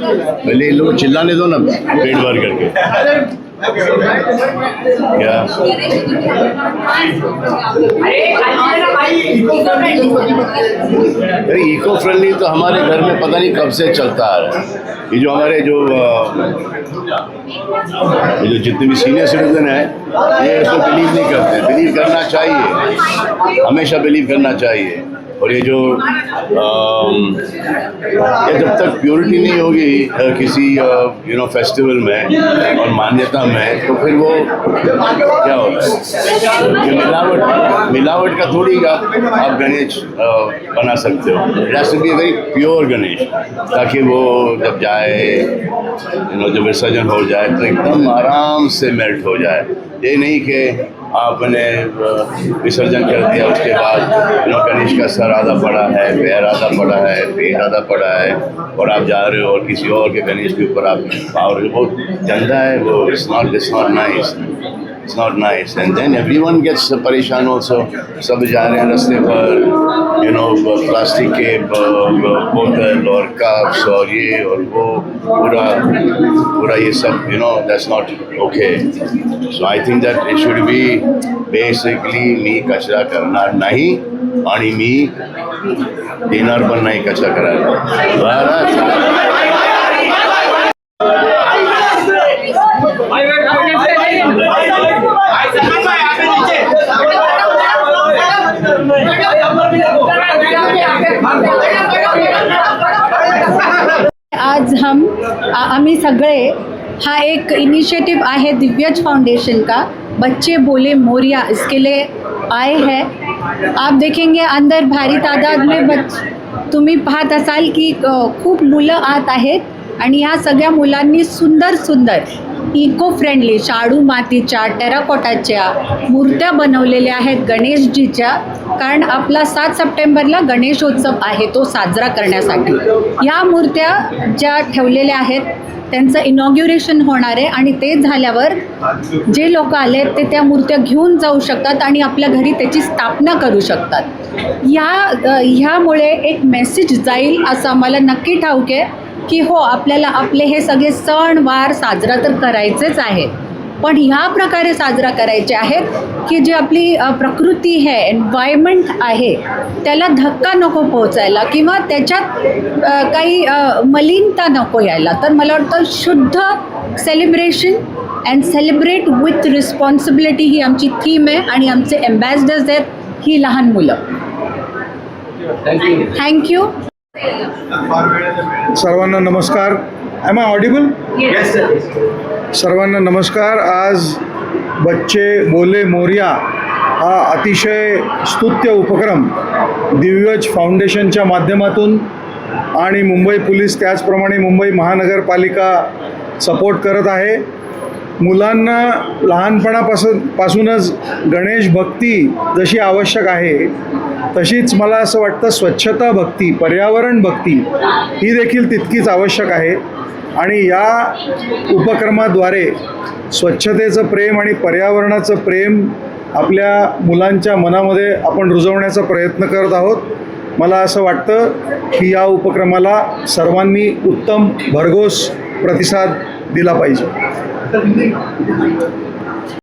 पहले इन लोग को चिल्लाने दो ना। पेट भर करके। क्या? अरे इको फ्रेंडली तो हमारे घर में पता नहीं कब से चलता आ रहा है। ये जो हमारे जो ये जो जितने भी सीनियर सिटीजन है ये इसको बिलीव नहीं करते। बिलीव करना चाहिए। हमेशा बिलीव करना चाहिए। और ये जो अम, ये जब तक प्योरिटी नहीं होगी किसी यू नो फेस्टिवल में और मान्यता में तो फिर वो क्या होता है? मिलावट मिलावट का थोड़ी का आप गणेश बना सकते हो। इट वेरी प्योर गणेश ताकि वो जब जाए यू नो जब विसर्जन हो जाए तो एकदम आराम से मेल्ट हो जाए। ये नहीं कि आपने विसर्जन कर दिया, उसके बाद नो का सर आधा पड़ा है, पैर आधा पड़ा है, पेट आधा पड़ा है, और आप जा रहे हो और किसी और के गणेश के ऊपर आप पावर बहुत गंदा है वो। It's not it's not nice it's not nice and then everyone gets परेशान ऑल्सो सब जा रहे हैं रास्ते पर यू नो प्लास्टिक के बोतल और कप्स और ये और वो, पूरा पूरा ये सब you know that's not okay so I think that it should be basically मी कचरा करणार नाही आणि मी देणार पण नाही कचरा करायला बरं आज हम आम्ही सगळे हा एक इनिशिएटिव आहे दिव्यज फाउंडेशन का? बच्चे बोले मोरिया इसके लिए आए हैं। आप देखेंगे अंदर भारी तादाद में बच तुम्ही पाहत असाल की खूप मुलं आत आहेत आणि ह्या सगळ्या मुलांनी सुंदर सुंदर इको फ्रेंडली शाडू मातीच्या टेराकोटाच्या मूर्त्या बनवलेल्या आहेत गणेशजीच्या. कारण आपला सात सप्टेंबरला गणेशोत्सव आहे तो साजरा करण्यासाठी. या मूर्त्या ज्या ठेवलेल्या आहेत त्यांचं इनॉग्युरेशन होणार आहे आणि ते झाल्यावर जे लोक आले ते त्या मूर्त्या घेऊन जाऊ शकतात आणि आपल्या घरी त्याची स्थापना करू शकतात. ह्या ह्यामुळे एक मेसेज जाईल असं आम्हाला नक्की ठाऊक आहे. की हो आपल्याला आपले हे सगळे सण वार साजरा तर करायचेच आहेत. पण ह्या प्रकारे साजरा करायचे आहेत की जी आपली प्रकृती आहे एन्व्हायरमेंट आहे त्याला धक्का नको पोहोचायला किंवा त्याच्यात काही मलिनता नको यायला. तर मला वाटतं शुद्ध celebration and celebrate with responsibility ही आमची थीम आहे आणि आमचे एम्बॅसिडर्स आहेत ही लहान मुलं. थँक्यू सर्वांना नमस्कार. ॲम आय ऑडिबल सर्वांना नमस्कार. आज बच्चे बोले मोरिया हा अतिशय स्तुत्य उपक्रम दिव्यज फाउंडेशनच्या माध्यमातून आणि मुंबई पोलीस त्याचप्रमाणे मुंबई महानगरपालिका सपोर्ट करत आहे. मुलांना लहानपणापासून पासूनच गणेश भक्ती जशी आवश्यक आहे तशीच मला असं वाटतं स्वच्छता भक्ती पर्यावरण भक्ती ही देखील तितकीच आवश्यक आहे. आणि या उपक्रमाद्वारे स्वच्छतेचं प्रेम आणि पर्यावरणाचं प्रेम आपल्या मुलांच्या मनामध्ये आपण रुजवण्याचा प्रयत्न करत आहोत. मला असं वाटतं की या उपक्रमाला सर्वांनी उत्तम भरघोस प्रतिसाद दिला पाहिजे.